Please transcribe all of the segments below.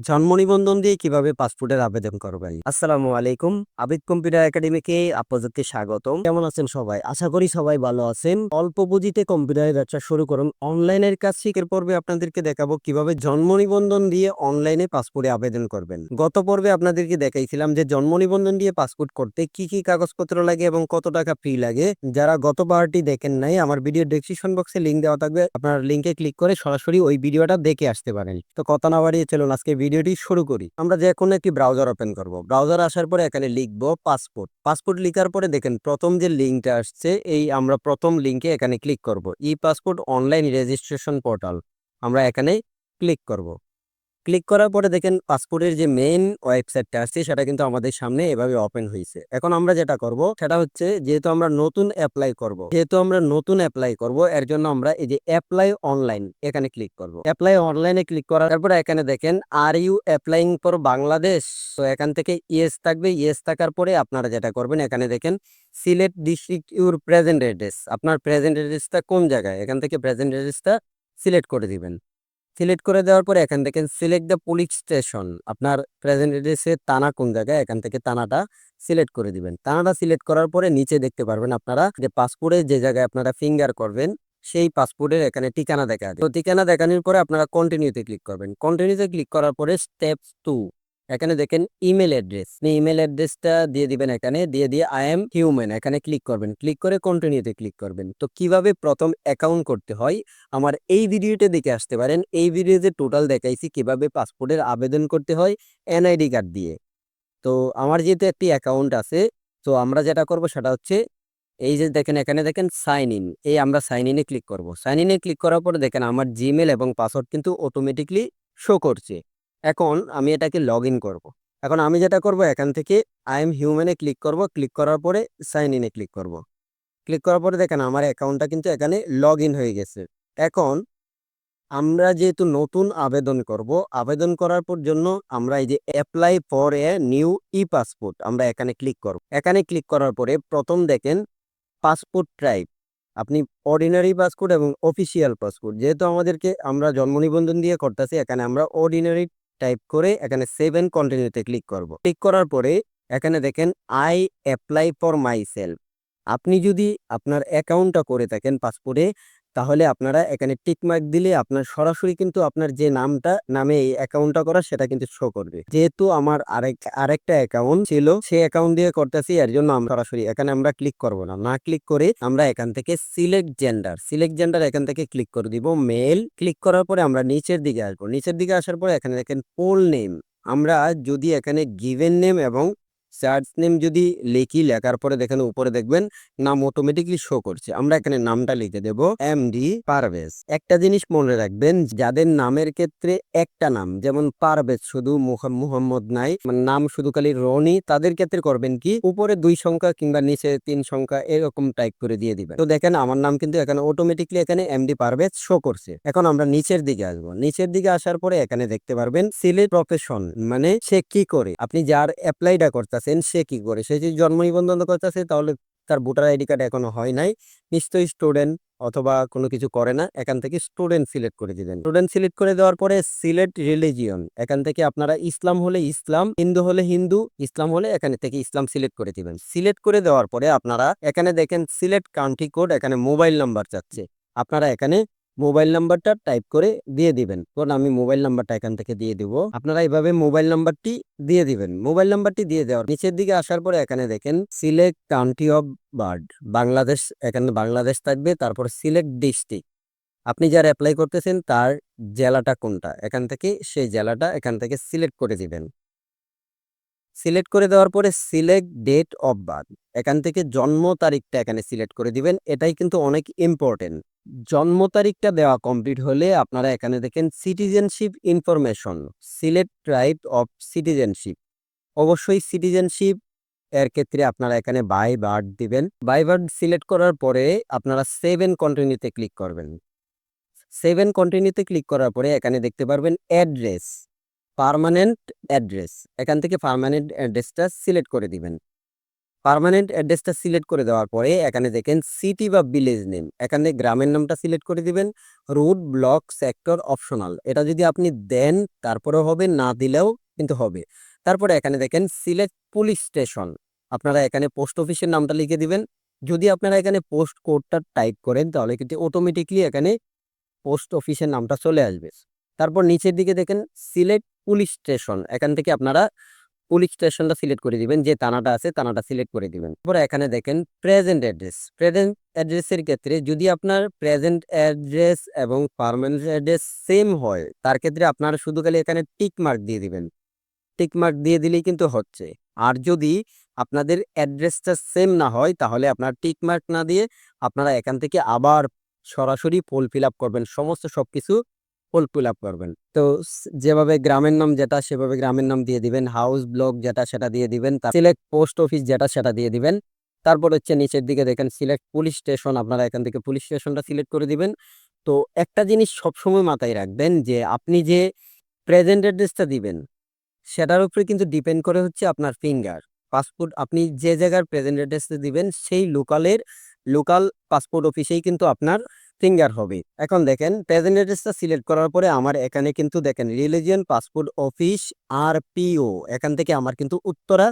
জন্ম নিবন্ধন দিয়ে কীভাবে পাসপোর্টের আবেদন করবেন? আসসালামু আলাইকুম, আবিদ কম্পিউটার একাডেমিকে আপনাদেরকে স্বাগতম। কেমন আছেন সবাই? আশা করি সবাই ভালো আছেন। অল্প পুঁজিতে কম্পিউটারের ব্যবসা শুরু করুন। অনলাইনের কাজ শিখের পর্বে আপনাদেরকে দেখাবো কীভাবে জন্ম নিবন্ধন দিয়ে অনলাইনে পাসপোর্টে আবেদন করবেন। গত পর্বে আপনাদেরকে দেখাইছিলাম যে জন্ম নিবন্ধন দিয়ে পাসপোর্ট করতে কি কি কাগজপত্র লাগে এবং কত টাকা ফি লাগে। যারা গত বারটি দেখেন নাই, আমার ভিডিও ডেসক্রিপশন বক্সে লিঙ্ক দেওয়া থাকবে। আপনার লিঙ্কে ক্লিক করে সরাসরি ওই ভিডিওটা দেখে আসতে পারেন। তো কথা না বাড়িয়ে চলুন, আজকে ভিডিওটি শুরু করি। আমরা যে কোনো একটি ব্রাউজার ওপেন করব। ব্রাউজার আসার পরে এখানে লিখব পাসপোর্ট পাসপোর্ট লিখার পরে দেখেন প্রথম যে লিঙ্কটা আসছে, এই আমরা প্রথম লিঙ্কে এখানে ক্লিক করব। E passport online registration portal আমরা এখানে ক্লিক করব। ক্লিক করার পরে দেখেন পাসপোর্টের যে মেইন ওয়েবসাইটটা আসছে সেটা কিন্তু আমাদের সামনে এভাবে ওপেন হয়েছে। এখন আমরা যেটা করব, সেটা হচ্ছে যেহেতু আমরা নতুন অ্যাপ্লাই করব, যেহেতু আমরা নতুন অ্যাপ্লাই করব, এর জন্য আমরা এই যে অ্যাপ্লাই অনলাইন এখানে ক্লিক করব। অ্যাপ্লাই অনলাইনে ক্লিক করার তারপরে এখানে দেখেন are you applying for Bangladesh তো এখান থেকে ইয়েস থাকবে। ইয়েস থাকার পরে আপনারা যেটা করবেন, এখানে দেখেন Sylhet district your present address আপনার প্রেজেন্ট অ্যাড্রেসটা কোন জায়গায়? এখান থেকে প্রেজেন্ট অ্যাড্রেসটা সিলেক্ট করে দিবেন। সিলেক্ট করে দেওয়ার পরে এখান থেকে সিলেক্ট দ্য পুলিশ স্টেশন। আপনার প্রেজেন্ট এড্রেসে তানা কোন জায়গায়? এখান থেকে তানাটা সিলেক্ট করে দিবেন। তানাটা সিলেক্ট করার পরে নিচে দেখতে পারবেন আপনারা যে পাসপোর্টে যে জায়গায় আপনারা ফিঙ্গার করবেন, সেই পাসপোর্টের এখানে ঠিকানা দেখা যায় তো ঠিকানা দেখানোর পরে আপনারা কন্টিনিউতে ক্লিক করবেন। কন্টিনিউতে ক্লিক করার পরে স্টেপস টু এখানে দেখেন ইমেল অ্যাড্রেস আপনি ইমেল অ্যাড্রেসটা দিয়ে দিবেন এখানে, দিয়ে দিয়ে আই এম হিউম্যান এখানে ক্লিক করবেন। ক্লিক করে কন্টিনিউতে ক্লিক করবেন। তো কীভাবে প্রথম অ্যাকাউন্ট করতে হয়? আমার এই ভিডিওটা দেখে আসতে পারেন। এই ভিডিওতে টোটাল দেখাইছি কীভাবে পাসপোর্টের আবেদন করতে হয় এনআইডি কার্ড দিয়ে। তো আমার যেহেতু একটি অ্যাকাউন্ট আছে, তো আমরা যেটা করব সেটা হচ্ছে, এই যে দেখেন, এখানে দেখেন সাইন ইন এই আমরা সাইন ইনে ক্লিক করব। সাইন ইনে ক্লিক করার পরে দেখেন আমার জিমেল এবং পাসওয়ার্ড কিন্তু অটোমেটিকলি শো করছে। এখন আমি এটাকে লগ ইন করব। এখন আমি যেটা করব, এখান থেকে আই এম হিউম্যানে ক্লিক করব। ক্লিক করার পরে সাইন ইনে ক্লিক করব। ক্লিক করার পরে দেখেন আমার অ্যাকাউন্টটা কিন্তু এখানে লগ ইন হয়ে গেছে। এখন আমরা যেহেতু নতুন আবেদন করব, আবেদন করার পর জন্য আমরা এই যে apply for a new e passport আমরা এখানে ক্লিক করব। এখানে ক্লিক করার পরে প্রথম দেখেন পাসপোর্ট টাইপ আপনি অর্ডিনারি পাসপোর্ট এবং অফিসিয়াল পাসপোর্ট যেহেতু আমাদেরকে আমরা জন্ম নিবন্ধন দিয়ে করতেছি, এখানে আমরা অর্ডিনারি টাইপ করে এখানে সেভেন কন্টিনিউতে ক্লিক করব। ক্লিক করার পরে এখানে দেখেন I apply for myself আপনি যদি আপনার অ্যাকাউন্টটা করে থাকেন পাসপোর্টে তাহলে আপনারা এখানে টিকমার্ক দিলে আপনার সরাসরি কিন্তু আপনার যে নামটা, নামে এই অ্যাকাউন্টটা করা, সেটা কিন্তু শো করবে। যেহেতু আমার আরেক, আরেকটা অ্যাকাউন্ট ছিল, সেই অ্যাকাউন্ট দিয়ে করতেছি, এর জন্য আমরা সরাসরি এখানে আমরা ক্লিক করব না। না ক্লিক করে আমরা এখান থেকে সিলেক্ট জেন্ডার সিলেক্ট জেন্ডার এখান থেকে ক্লিক করে দিব মেল ক্লিক করার পরে আমরা নিচের দিকে আসব। নিচের দিকে আসার পরে এখানে দেখেন পোল নেম আমরা যদি এখানে গিভেন নেম এবং সার্চ নেম যদি লিখি, লেখার পরে দেখেন উপরে দেখবেন নাম অটোমেটিকলি শো করছে। আমরা এখানে নামটা লিখে দেব এম ডি পারভেজ একটা জিনিস মনে রাখবেন, যাদের নামের ক্ষেত্রে একটা নাম, যেমন পারভেজ শুধু মুহাম- মুহাম্মদ নাই মানে নাম শুধু খালি রনি, তাদের ক্ষেত্রে করবেন কি, উপরে দুই সংখ্যা কিংবা নিচে তিন সংখ্যা এরকম টাইপ করে দিয়ে দিবেন। তো দেখেন আমার নাম কিন্তু এখানে অটোমেটিকলি এখানে এমডি পারভেজ শো করছে। এখন আমরা নিচের দিকে আসব। নিচের দিকে আসার পরে এখানে দেখতে পারবেন সিলেট প্রফেশন মানে সে কি করে? আপনি যার অ্যাপ্লাইটা করতেছেন সে কি করে? সে যদি জন্ম নিবন্ধন করতেছে তাহলে তার ভোটার আইডি কার্ড এখনও হয় নাই। নিশ্চয়ই স্টুডেন্ট অথবা কোনো কিছু করে না, এখান থেকে স্টুডেন্ট সিলেক্ট করে দিবেন স্টুডেন্ট সিলেক্ট করে দেওয়ার পরে সিলেক্ট রিলিজিয়ন, এখান থেকে আপনারা ইসলাম হলে ইসলাম, হিন্দু হলে হিন্দু, ইসলাম হলে এখানে থেকে ইসলাম সিলেক্ট করে দিবেন। সিলেক্ট করে দেওয়ার পরে আপনারা এখানে দেখেন সিলেক্ট কান্ট্রি কোড, এখানে মোবাইল নাম্বার চাচ্ছে। আপনারা এখানে মোবাইল নাম্বারটা টাইপ করে দিয়ে দিবেন। কারণ আমি মোবাইল নাম্বারটা এখান থেকে দিয়ে দিব। আপনারা এইভাবে মোবাইল নাম্বারটি দিয়ে দিবেন। মোবাইল নাম্বারটি দিয়ে দেওয়ার নিচের দিকে আসার পরে এখানে দেখেন, select country of birth. Bangladesh, এখানে বাংলাদেশ থাকবে, তারপর সিলেক্ট ডিস্ট্রিক্ট। আপনি যার অ্যাপ্লাই করতেছেন, তার জেলাটা কোনটা? এখান থেকে সেই জেলাটা এখান থেকে সিলেক্ট করে দিবেন। সিলেক্ট করে দেওয়ার পরে সিলেক্ট ডেট অফ বার্থ। এখান থেকে জন্ম তারিখটা এখানে সিলেক্ট করে দিবেন। এটাই কিন্তু অনেক ইম্পর্টেন্ট। জন্ম তারিখটা দেওয়া কমপ্লিট হলে আপনারা এখানে দেখেন citizenship information select right of citizenship অবশ্যই সিটিজেনশিপ এর ক্ষেত্রে আপনারা এখানে বাই বার্ড দিবেন। বাই বার্ড সিলেক্ট করার পরে আপনারা সেভেন কন্টিনিউতে ক্লিক করবেন। সেভেন কন্টিনিউতে ক্লিক করার পরে এখানে দেখতে পারবেন অ্যাড্রেস পার্মানেন্ট অ্যাড্রেস এখান থেকে পার্মানেন্ট অ্যাড্রেসটা সিলেক্ট করে দিবেন। পার্মানেন্ট অ্যাড্রেসটা সিলেক্ট করে দেওয়ার পরে এখানে দেখেন সিটি বা ভিলেজ নেম এখানে গ্রামের নামটা সিলেক্ট করে দিবেন রুট ব্লক সেক্টর অপশনাল এটা যদি আপনি দেন তারপরেও হবে, না দিলেও কিন্তু হবে। তারপরে এখানে দেখেন সিলেক্ট পুলিশ স্টেশন আপনারা এখানে পোস্ট অফিসের নামটা লিখে দিবেন, যদি আপনারা এখানে পোস্ট কোডটা টাইপ করেন তাহলে কিন্তু অটোমেটিকলি এখানে পোস্ট অফিসের নামটা চলে আসবে। তারপর নিচের দিকে দেখেন সিলেক্ট পুলিশ স্টেশন এখান থেকে আপনারা পুলিশ স্টেশনটা সিলেক্ট করে দিবেন, যে থানাটা আছে থানাটা সিলেক্ট করে দিবেন। তারপরে এখানে দেখেন প্রেজেন্ট অ্যাড্রেস। প্রেজেন্ট অ্যাড্রেসের ক্ষেত্রে যদি আপনার প্রেজেন্ট অ্যাড্রেস এবং পারমানেন্ট অ্যাড্রেস সেম হয়, তার ক্ষেত্রে আপনারা শুধু খালি এখানে টিক মার্ক দিয়ে দিবেন। টিক মার্ক দিয়ে দিলেই কিন্তু হচ্ছে। আর যদি আপনাদের অ্যাড্রেসটা সেম না হয়, তাহলে আপনার টিক মার্ক না দিয়ে আপনারা এখান থেকে আবার সরাসরি ফুল ফিল আপ করবেন। সমস্ত সবকিছু ফুল ফিল করবেন। তো যেভাবে গ্রামের নাম যেটা, সেভাবে গ্রামের নাম দিয়ে দিবেন। হাউস ব্লক যেটা, সেটা দিয়ে দিবেন। সিলেক্ট পোস্ট অফিস যেটা, সেটা দিয়ে দিবেন। তারপর হচ্ছে নিচের দিকে দেখেন সিলেক্ট পুলিশ স্টেশন আপনারা এখান থেকে পুলিশ স্টেশনটা সিলেক্ট করে দিবেন। তো একটা জিনিস সবসময় মাথায় রাখবেন যে, আপনি যে প্রেজেন্ট অ্যাড্রেসটা দিবেন, সেটার উপরে কিন্তু ডিপেন্ড করে হচ্ছে আপনার ফিঙ্গার পাসপোর্ট আপনি যে জায়গার প্রেজেন্ট অ্যাড্রেসটা দিবেন, সেই লোকালের লোকাল পাসপোর্ট অফিসেই কিন্তু আপনার ফিঙ্গার হবে। এখন দেখেন প্রেজেন্ট অ্যাড্রেসটা সিলেক্ট করার পরে আমার এখানে কিন্তু দেখেন রিলিজিয়ন পাসপোর্ট অফিস আর পিও এখান থেকে আমার কিন্তু উত্তরা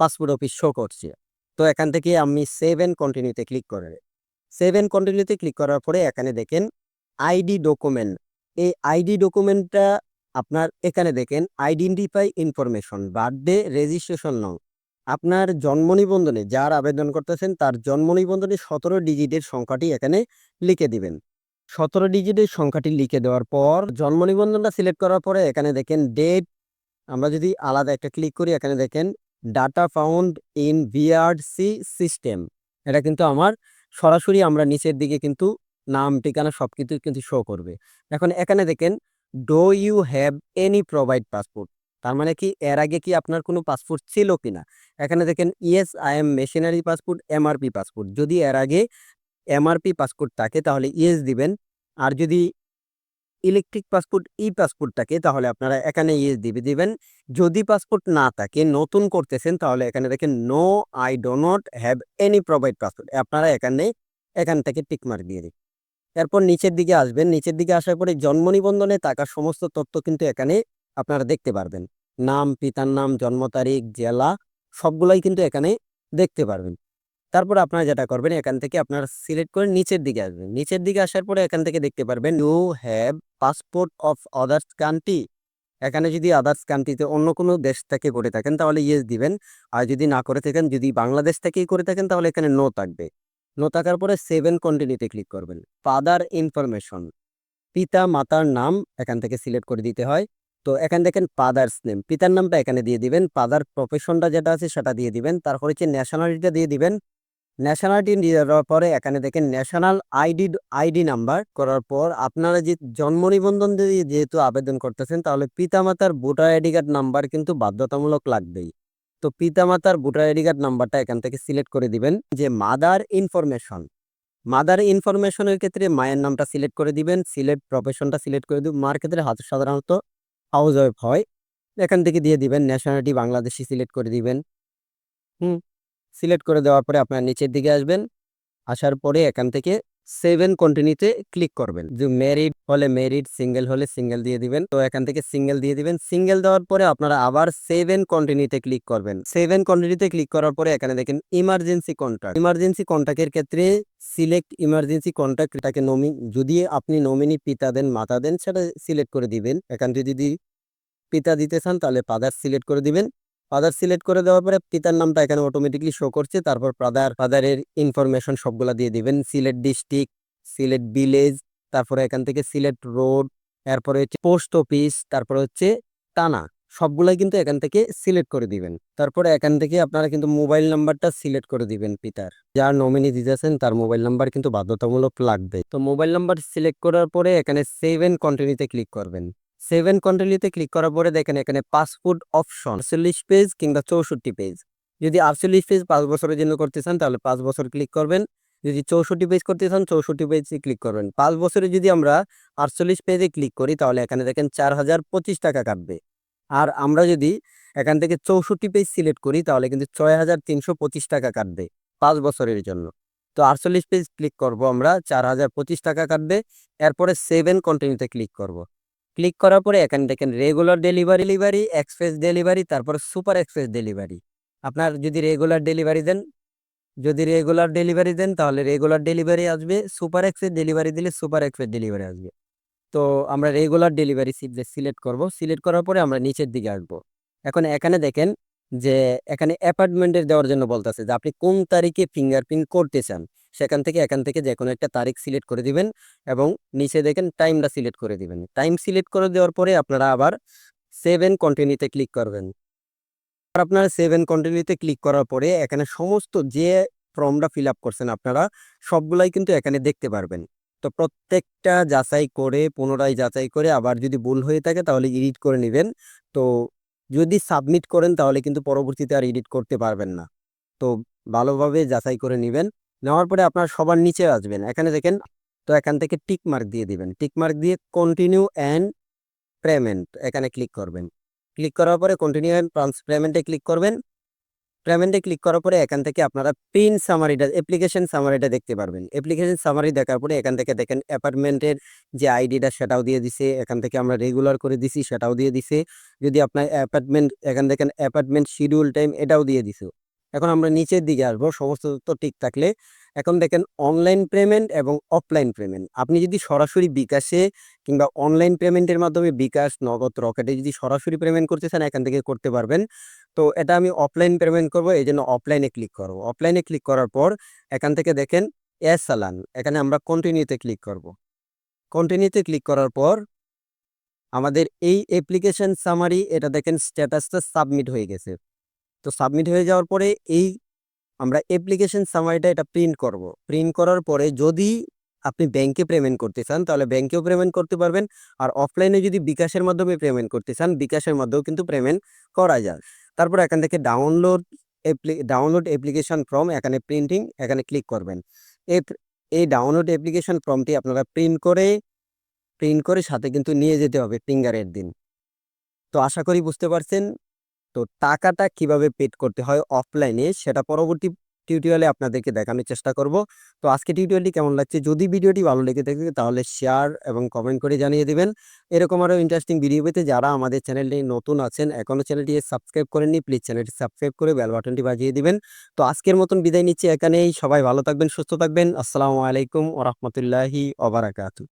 পাসপোর্ট অফিস শো করছে। তো এখান থেকে আমি সেভ কন্টিনিউতে ক্লিক করে সেভ কন্টিনিউতে ক্লিক করার পরে এখানে দেখেন আইডি ডকুমেন্ট এই আইডি ডকুমেন্টটা আপনার এখানে দেখেন আইডেন্টিফাই ইনফরমেশন বার্থডে রেজিস্ট্রেশন নং আপনার জন্ম নিবন্ধনে যার আবেদন করতেছেন, তার জন্ম নিবন্ধনে সতেরো ডিজিটের সংখ্যাটি এখানে লিখে দিবেন। সতেরো ডিজিটের সংখ্যাটি লিখে দেওয়ার পর, জন্ম নিবন্ধনটা সিলেক্ট করার পরে এখানে দেখেন ডেট আমরা যদি আলাদা একটা ক্লিক করি, এখানে দেখেন data found in VRC system এটা কিন্তু আমার সরাসরি আমরা নিচের দিকে কিন্তু নাম, ঠিকানা সব কিছু কিন্তু শো করবে। এখন এখানে দেখেন do you have any provide passport তার মানে কি, এর আগে কি আপনার কোনো পাসপোর্ট ছিল কিনা? এখানে দেখেন yes I am machinery passport MRP passport যদি এর আগে এমআরপি পাসপোর্ট থাকে, তাহলে ইয়েস দিবেন। আর যদি ইলেকট্রিক পাসপোর্ট ই পাসপোর্ট থাকে, তাহলে আপনারা এখানে ইয়েস দিবে, দিবেন। যদি পাসপোর্ট না থাকে, নতুন করতেছেন, তাহলে এখানে দেখেন no I do not have any provide passport আপনারা এখানে, এখান থেকে টিক মার্ক দিয়ে দিন। এরপর নিচের দিকে আসবেন। নিচের দিকে আসার পরে জন্ম নিবন্ধনে থাকা সমস্ত তথ্য কিন্তু এখানে আপনারা দেখতে পারবেন। নাম, পিতার নাম, জন্ম তারিখ, জেলা, সবগুলাই কিন্তু এখানে দেখতে পারবেন। তারপর আপনারা যেটা করবেন, এখান থেকে আপনারা সিলেক্ট করে নিচের দিকে আসবেন। নিচের দিকে আসার পরে এখান থেকে দেখতে পারবেন you have passport of others country এখানে যদি আদার্স কান্ট্রিতে অন্য কোনো দেশ থেকে করে থাকেন, তাহলে ইয়েস দিবেন। আর যদি না করে থাকেন, যদি বাংলাদেশ থেকেই করে থাকেন, তাহলে এখানে নো থাকবে। নো থাকার পরে সেভেন কন্টিনিউতে ক্লিক করবেন। ফাদার ইনফরমেশন পিতা, মাতার নাম এখান থেকে সিলেক্ট করে দিতে হয়। তো এখানে দেখেন ফাদার্স নেম পিতার নামটা এখানে দিয়ে দিবেন ফাদার প্রফেশনটা যেটা আছে সেটা দিয়ে দিবেন, তারপর হচ্ছে ন্যাশনালিটিটা দিয়ে দিবেন ন্যাশনালিটি দেওয়ার পরে এখানে দেখেন ন্যাশনাল আইডি আইডি নাম্বার করার পর আপনারা যে জন্ম নিবন্ধন দিয়ে যেহেতু আবেদন করতেছেন, তাহলে পিতামাতার ভোটার আইডি কার্ড নাম্বার কিন্তু বাধ্যতামূলক লাগবেই। তো পিতামাতার ভোটার আইডি কার্ড নাম্বারটা এখান থেকে সিলেক্ট করে দিবেন, যে মাদার ইনফরমেশন মাদার ইনফরমেশনের ক্ষেত্রে মায়ের নামটা সিলেক্ট করে দিবেন, সিলেক্ট প্রফেশনটা সিলেক্ট করে দিবেন, মার ক্ষেত্রে সাধারণত হাউস ওয়াইফ হয়। এখান থেকে দিয়ে দিবেন ন্যাশনালিটি বাংলাদেশি সিলেক্ট করে দিবেন। হুম সিলেক্ট করে দেওয়ার পরে আপনার নিচের দিকে আসবেন। আসার পরে এখান থেকে সেভেন কন্টিনিউতে ক্লিক করবেন। যে মেরিড হলে মেরিড সিঙ্গেল হলে সিঙ্গেল দিয়ে দিবেন। তো এখান থেকে সিঙ্গেল দিয়ে দিবেন। সিঙ্গেল দেওয়ার পরে আপনারা আবার সেভেন কন্টিনিউতে ক্লিক করবেন। সেভেন কন্টিনিউতে ক্লিক করার পরে এখানে দেখেন ইমার্জেন্সি কন্ট্যাক্ট ইমার্জেন্সি কন্ট্যাক্টের ক্ষেত্রে সিলেক্ট ইমার্জেন্সি কন্ট্যাক্ট এটাকে নমি যদি আপনি নমিনি পিতা দেন, মাতা দেন, সেটা সিলেক্ট করে দিবেন। এখান থেকে যদি পিতা দিতে চান, তাহলে ফাদার সিলেক্ট করে দিবেন। ফাদার সিলেক্ট করে দেওয়ার পরে পিতার নামটা এখানে অটোমেটিকলি শো করছে। তারপর ফাদার ফাদারের ইনফরমেশন সবগুলা দিয়ে দিবেন। সিলেট ডিস্ট্রিক্ট সিলেট ভিলেজ তারপরে এখান থেকে সিলেট রোড এরপরে হচ্ছে পোস্ট অফিস তারপরে হচ্ছে টানা। সবগুলাই কিন্তু এখান থেকে সিলেক্ট করে দিবেন। তারপরে এখান থেকে আপনারা কিন্তু মোবাইল নাম্বারটা সিলেক্ট করে দিবেন পিতার। যার নমিনি দিতেছেন তার মোবাইল নাম্বার কিন্তু বাধ্যতামূলক লাগবে। তো মোবাইল নাম্বার সিলেক্ট করার পরে এখানে সেভেন কন্টিনিউতে ক্লিক করবেন। সেভেন কন্টিনিউতে ক্লিক করার পরে দেখেন এখানে পাসপোর্ট অপশন চল্লিশ পেজ কিংবা চৌষট্টি পেজ। যদি আটচল্লিশ পেজ পাঁচ বছরের জন্য করতে চান, তাহলে পাঁচ বছর ক্লিক করবেন। যদি চৌষট্টি পেজ করতে চান, চৌষট্টি পেজে ক্লিক করবেন। পাঁচ বছরে যদি আমরা আটচল্লিশ পেজে ক্লিক করি, তাহলে এখানে দেখেন চার হাজার পঁচিশ টাকা কাটবে। আর আমরা যদি এখান থেকে চৌষট্টি পেজ সিলেক্ট করি, তাহলে কিন্তু ছয় হাজার তিনশো পঁচিশ টাকা কাটবে পাঁচ বছরের জন্য। তো আটচল্লিশ পেজ ক্লিক করব আমরা, চার হাজার পঁচিশ টাকা কাটবে। এরপরে সেভেন কন্টিনিউতে ক্লিক করব। ক্লিক করার পরে এখানে দেখেন regular delivery delivery express delivery তারপর সুপার এক্সপ্রেস ডেলিভারি আপনার যদি রেগুলার ডেলিভারি দেন, যদি রেগুলার ডেলিভারি দেন, তাহলে রেগুলার ডেলিভারি আসবে সুপার এক্সপ্রেস ডেলিভারি দিলে সুপার এক্সপ্রেস ডেলিভারি আসবে। তো আমরা রেগুলার ডেলিভারি সিলেক্ট করব সিলেক্ট করার পরে আমরা নিচের দিকে আসব। এখন এখানে দেখেন যে এখানে অ্যাপার্টমেন্টের দেওয়ার জন্য বলতেছে যে আপনি কোন তারিখে ফিঙ্গারপ্রিন্ট করতে চান। সেখান থেকে এখান থেকে যে কোনো একটা তারিখ সিলেক্ট করে দিবেন এবং নিচে দেখেন টাইমটা সিলেক্ট করে দিবেন। টাইম সিলেক্ট করে দেওয়ার পরে আপনারা আবার সেভেন কন্টিনিউতে ক্লিক করবেন। আর আপনারা সেভেন কন্টিনিউতে ক্লিক করার পরে এখানে সমস্ত যে ফর্মটা ফিল আপ করছেন আপনারা সবগুলাই কিন্তু এখানে দেখতে পারবেন। তো প্রত্যেকটা যাচাই করে, পুনরায় যাচাই করে আবার যদি ভুল হয়ে থাকে তাহলে এডিট করে নেবেন। তো যদি সাবমিট করেন তাহলে কিন্তু পরবর্তীতে আর এডিট করতে পারবেন না। তো ভালোভাবে যাচাই করে নেবেন। নেওয়ার পরে আপনার সবার নিচে আসবেন। এখানে দেখেন, তো এখান থেকে টিক মার্ক দিয়ে দিবেন। টিক মার্ক দিয়ে কন্টিনিউ অ্যান্ড পেমেন্ট এখানে ক্লিক করবেন। ক্লিক করার পরে কন্টিনিউ অ্যান্ড পেমেন্টে ক্লিক করবেন। পেমেন্টে ক্লিক করার পরে এখান থেকে আপনারা পিন সামারিটা অ্যাপ্লিকেশন সামারিটা দেখতে পারবেন। অ্যাপ্লিকেশন সামারি দেখার পরে এখান থেকে দেখেন অ্যাপার্টমেন্টের যে আইডিটা সেটাও দিয়ে দিছে। এখান থেকে আমরা রেগুলার করে দিছি, সেটাও দিয়ে দিছে। যদি আপনার অ্যাপার্টমেন্ট এখান দেখেন অ্যাপার্টমেন্ট শিডিউল টাইম এটাও দিয়ে দিছে। এখন আমরা নিচের দিকে আসব, সমস্ত তথ্য ঠিক থাকলে। এখন দেখেন অনলাইন পেমেন্ট এবং অফলাইন পেমেন্ট আপনি যদি সরাসরি বিকাশে কিংবা অনলাইন পেমেন্টের মাধ্যমে বিকাশ, নগদ, রকেটে যদি সরাসরি পেমেন্ট করতে চান, এখান থেকে করতে পারবেন। তো এটা আমি অফলাইন পেমেন্ট করব এই জন্য অফলাইনে ক্লিক করব। অফলাইনে ক্লিক করার পর এখান থেকে দেখেন এস চালান এখানে আমরা কন্টিনিউতে ক্লিক করব। কন্টিনিউতে ক্লিক করার পর আমাদের এই অ্যাপ্লিকেশন সামারি এটা দেখেন স্ট্যাটাসটা সাবমিট হয়ে গেছে। তো সাবমিট হয়ে যাওয়ার পরে এই আমরা অ্যাপ্লিকেশন সামারিটা এটা প্রিন্ট করব। প্রিন্ট করার পরে যদি আপনি ব্যাংকে পেমেন্ট করতে চান, তাহলে ব্যাংকেও পেমেন্ট করতে পারবেন আর অফলাইনে যদি বিকাশের মাধ্যমে পেমেন্ট করতে চান, বিকাশের মাধ্যমেও কিন্তু পেমেন্ট করা যায়। তারপর এখান থেকে ডাউনলোড ডাউনলোড অ্যাপ্লিকেশন ফর্ম এখানে প্রিন্টিং এখানে ক্লিক করবেন। এই ডাউনলোড অ্যাপ্লিকেশন ফর্মটি আপনারা প্রিন্ট করে প্রিন্ট করে সাথে কিন্তু নিয়ে যেতে হবে ফিঙ্গারের দিন। তো আশা করি বুঝতে পারছেন। তো টাকাটা কীভাবে পেড করতে হয় অফলাইনে সেটা পরবর্তী টিউটোরিয়ালে আপনাদেরকে দেখানোর চেষ্টা করব। তো আজকে টিউটোরিয়ালটি কেমন লাগছে? যদি ভিডিওটি ভালো লেগে থাকে তাহলে শেয়ার এবং কমেন্ট করে জানিয়ে দেবেন। এরকম আরও ইন্টারেস্টিং ভিডিও পেতে যারা আমাদের চ্যানেলটি নতুন আছেন এখনও চ্যানেলটি সাবস্ক্রাইব করেননি প্লিজ চ্যানেলটি সাবস্ক্রাইব করে বেল বাটনটি বাজিয়ে দিবেন। তো আজকের মতন বিদায় নিচ্ছি এখানেই। সবাই ভালো থাকবেন, সুস্থ থাকবেন। আসসালামু আলাইকুম ওরহমতুল্লাহি ওবরাকাতু